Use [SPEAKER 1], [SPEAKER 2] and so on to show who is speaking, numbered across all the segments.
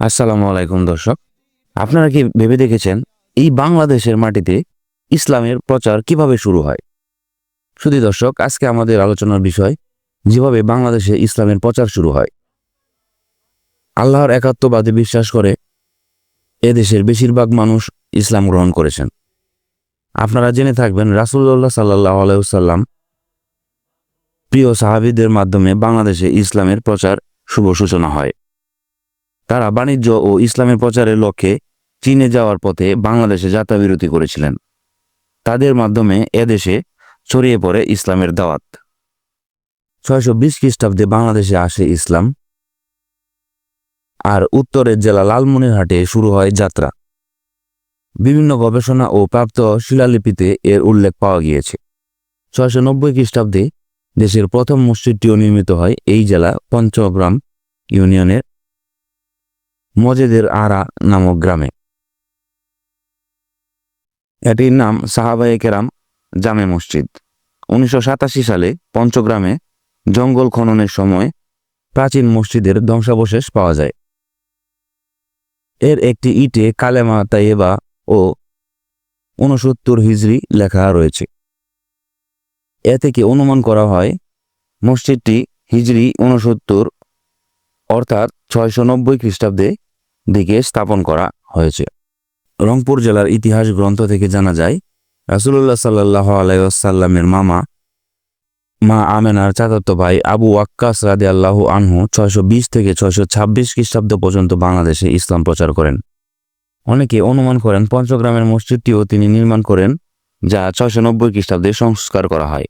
[SPEAKER 1] আসসালামু আলাইকুম, দর্শক। আপনারা কি ভেবে দেখেছেন এই বাংলাদেশের মাটিতে ইসলামের প্রচার কীভাবে শুরু হয়? শুধু দর্শক, আজকে আমাদের আলোচনার বিষয়, যেভাবে বাংলাদেশে ইসলামের প্রচার শুরু হয়। আল্লাহর একাত্মবাদে বিশ্বাস করে এদেশের বেশিরভাগ মানুষ ইসলাম গ্রহণ করেছেন। আপনারা জেনে থাকবেন রাসুল্লাহ সাল্লাহ আলাইসাল্লাম প্রিয় সাহাবিদের মাধ্যমে বাংলাদেশে ইসলামের প্রচার শুভ সূচনা হয়। তারা বাণিজ্য ও ইসলামের প্রচারের লক্ষ্যে চীনে যাওয়ার পথে বাংলাদেশে যাত্রাবিরতি করেছিলেন। তাদের মাধ্যমে এদেশে ছড়িয়ে পড়ে ইসলামের দাওয়াত। ছয়শো বিশ খ্রিস্টাব্দে বাংলাদেশে আসে ইসলাম। আর উত্তরের জেলা লালমনিরহাটে শুরু হয় যাত্রা। বিভিন্ন গবেষণা ও প্রাপ্ত শিলালিপিতে এর উল্লেখ পাওয়া গিয়েছে। ছয়শো নব্বই খ্রিস্টাব্দে দেশের প্রথম মসজিদটিও নির্মিত হয় এই জেলা পঞ্চগ্রাম ইউনিয়নের মজেদের আরা নামক গ্রামে। এটির নাম সাহাবায়ে কেরাম জামে মসজিদ। উনিশশো সাতাশি সালে পঞ্চগ্রামে জঙ্গল খননের সময় প্রাচীন মসজিদের ধ্বংসাবশেষ পাওয়া যায়। এর একটি ইটে কালেমা তাইয়েবা ও ঊনসত্তর হিজরি লেখা রয়েছে। এ থেকে অনুমান করা হয়, মসজিদটি হিজরি ঊনসত্তর অর্থাৎ ছয়শো নব্বই খ্রিস্টাব্দে দিকে স্থাপন করা হয়েছে। রংপুর জেলার ইতিহাস গ্রন্থ থেকে জানা যায় রাসুল্লাহ সাল্লাহ আলাইসাল্লামের মামা, মা আমেনার চাচাতো ভাই আবু ওয়াক্কাস রাদে আল্লাহ আনহু ছয়শো বিশ থেকে ছয়শো ছাব্বিশ খ্রিস্টাব্দ পর্যন্ত বাংলাদেশে ইসলাম প্রচার করেন। অনেকে অনুমান করেন পঞ্চগ্রামের মসজিদটিও তিনি নির্মাণ করেন, যা ছয়শো নব্বই খ্রিস্টাব্দে সংস্কার করা হয়।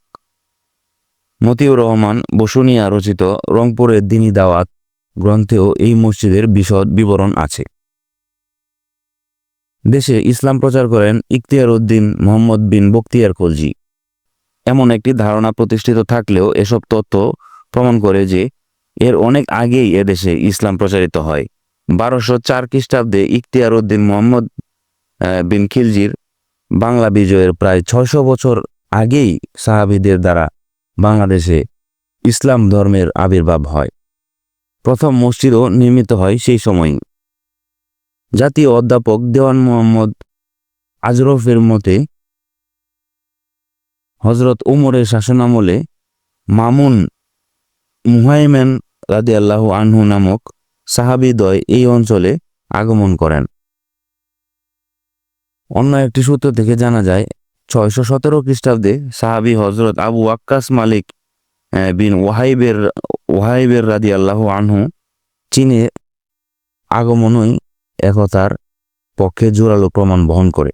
[SPEAKER 1] মতিউর রহমান বসুনিয়া রচিত রংপুরের দিনী দাওয়াত গ্রন্থেও এই মসজিদের বিশদ বিবরণ আছে। দেশে ইসলাম প্রচার করেন ইখতিয়ার উদ্দিন মোহাম্মদ বিন বক্তিয়ার কলজি এমন একটি ধারণা প্রতিষ্ঠিত থাকলেও এসব তথ্য প্রমাণ করে যে এর অনেক আগেই এদেশে ইসলাম প্রচারিত হয়। বারোশো চার খ্রিস্টাব্দে ইখতিয়ার উদ্দিন মোহাম্মদ বিন খিলজির বাংলা বিজয়ের প্রায় ছয়শো বছর আগেই সাহাবিদের দ্বারা বাংলাদেশে ইসলাম ধর্মের আবির্ভাব হয়। প্রথম মসজিদও নির্মিত হয় সেই সময়ই। জাতীয় অধ্যাপক দেওয়ান মোহাম্মদ আজরফের মতে হজরত উমরের শাসনামলে মামুন মুহাইমেন রাদি আল্লাহ আনহু নামক সাহাবিদয় এই অঞ্চলে আগমন করেন। অন্য একটি সূত্র থেকে জানা যায়, ছয়শো সতেরো খ্রিস্টাব্দে সাহাবি হজরত আবু আক্কাস মালিক বিন ওয়াহাইবের ওয়াহাইবের রাদি আল্লাহ আনহু চীনে আগমনই একতার পক্ষে জোরালো প্রমাণ বহন করে।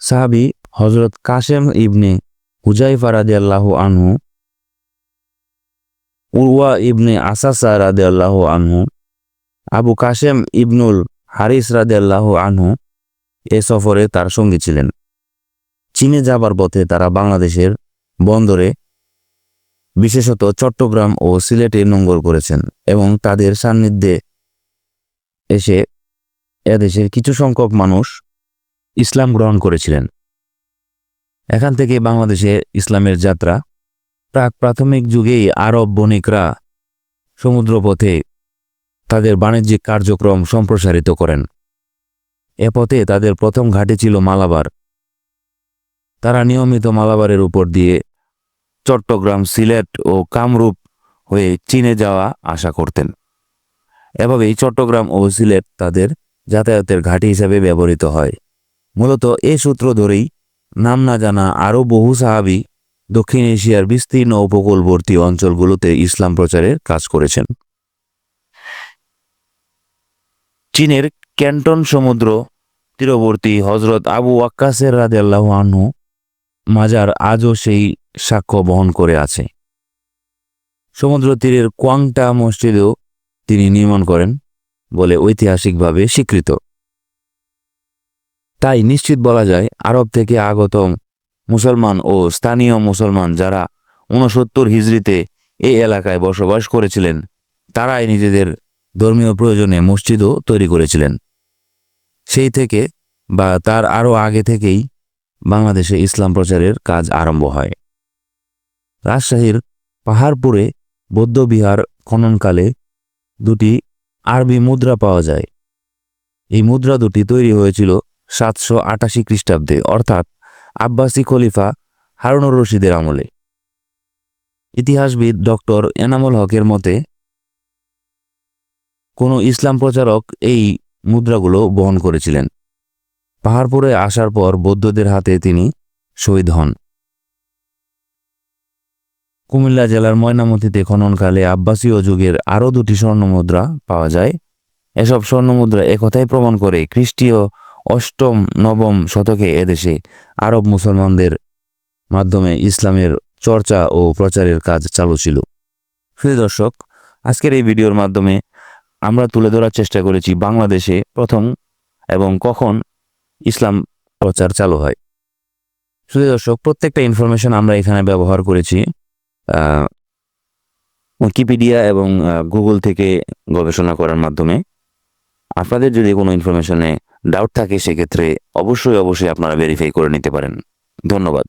[SPEAKER 1] সাহাবি হজরত কাশেম ইবনে হুজাইফা রাদি আল্লাহ আনহু, উরওয়া ইবনে আসাসা রাদে আল্লাহ আনহু, আবু কাশেম ইবনুল হারিস রাদি আল্লাহ আনহু এ সফরে তার সঙ্গী ছিলেন। চীনে যাবার পথে তারা বাংলাদেশের বন্দরে বিশেষত চট্টগ্রাম ও সিলেটে নোঙ্গর করেছেন এবং তাদের সান্নিধ্যে এসে এদেশের কিছু সংখ্যক মানুষ ইসলাম গ্রহণ করেছিলেন। এখান থেকে বাংলাদেশে ইসলামের যাত্রা প্রাক প্রাথমিক যুগেই আরব বণিকরা সমুদ্রপথে তাদের বাণিজ্যিক কার্যক্রম সম্প্রসারিত করেন। এ পথে তাদের প্রথম ঘাঁটি ছিল মালাবার। তারা নিয়মিত মালাবারের উপর দিয়ে চট্টগ্রাম সিলেট ও কামরূপ হয়ে চীনে যাওয়া আশা করতেন। এভাবেই চট্টগ্রাম ও সিলেট তাদের যাতায়াতের ঘাঁটি হিসেবে ব্যবহৃত হয়। মূলত এ সূত্র ধরেই নাম না জানা আরও বহু সাহাবি দক্ষিণ এশিয়ার বিস্তীর্ণ উপকূলবর্তী অঞ্চলগুলোতে ইসলাম প্রচারের কাজ করেছেন। চীনের ক্যান্টন সমুদ্র তীরবর্তী হজরত আবু ওয়াক্কাসের রাদে আল্লাহ আনহু মাজার আজও সেই সাক্ষ্য বহন করে আছে। সমুদ্র তীরের কোয়াংটা মসজিদেও তিনি নির্মাণ করেন বলে ঐতিহাসিকভাবে স্বীকৃত। তাই নিশ্চিত বলা যায়, আরব থেকে আগত মুসলমান ও স্থানীয় মুসলমান যারা ঊনসত্তর হিজড়িতে এই এলাকায় বসবাস করেছিলেন, তারাই নিজেদের ধর্মীয় প্রয়োজনে মসজিদও তৈরি করেছিলেন। সেই থেকে বা তার আরও আগে থেকেই বাংলাদেশে ইসলাম প্রচারের কাজ আরম্ভ হয়। রাজশাহীর পাহাড়পুরে বৌদ্ধবিহার খননকালে দুটি আরবি মুদ্রা পাওয়া যায়। এই মুদ্রা দুটি তৈরি হয়েছিল সাতশো আটাশি খ্রিস্টাব্দে, অর্থাৎ আব্বাসি খলিফা হারুনুর রশিদের আমলে। ইতিহাসবিদ ডক্টর এনামুল হকের মতে, কোনো ইসলাম প্রচারক এই মুদ্রাগুলো বহন করেছিলেন। পাহাড়পুরে আসার পর বৌদ্ধদের হাতে তিনি শহীদ হন। কুমিল্লা জেলার ময়নামতিতে খননকালে আব্বাসীয় যুগের আরও দুটি স্বর্ণমুদ্রা পাওয়া যায়। এসব স্বর্ণমুদ্রা একথাই প্রমাণ করে খ্রিস্টীয় অষ্টম, নবম শতকে এদেশে আরব মুসলমানদের মাধ্যমে ইসলামের চর্চা ও প্রচারের কাজ চালু ছিল। প্রিয় দর্শক, আজকের এই ভিডিওর মাধ্যমে আমরা তুলে ধরার চেষ্টা করেছি বাংলাদেশে প্রথম এবং কখন ইসলাম প্রচার চালু হয়। শুধু দর্শক, প্রত্যেকটা ইনফরমেশন আমরা এখানে ব্যবহার করেছি উইকিপিডিয়া এবং গুগল থেকে গবেষণা করার মাধ্যমে। আপনাদের যদি কোনো ইনফরমেশনে ডাউট থাকে, সেক্ষেত্রে অবশ্যই অবশ্যই আপনারা ভেরিফাই করে নিতে পারেন। ধন্যবাদ।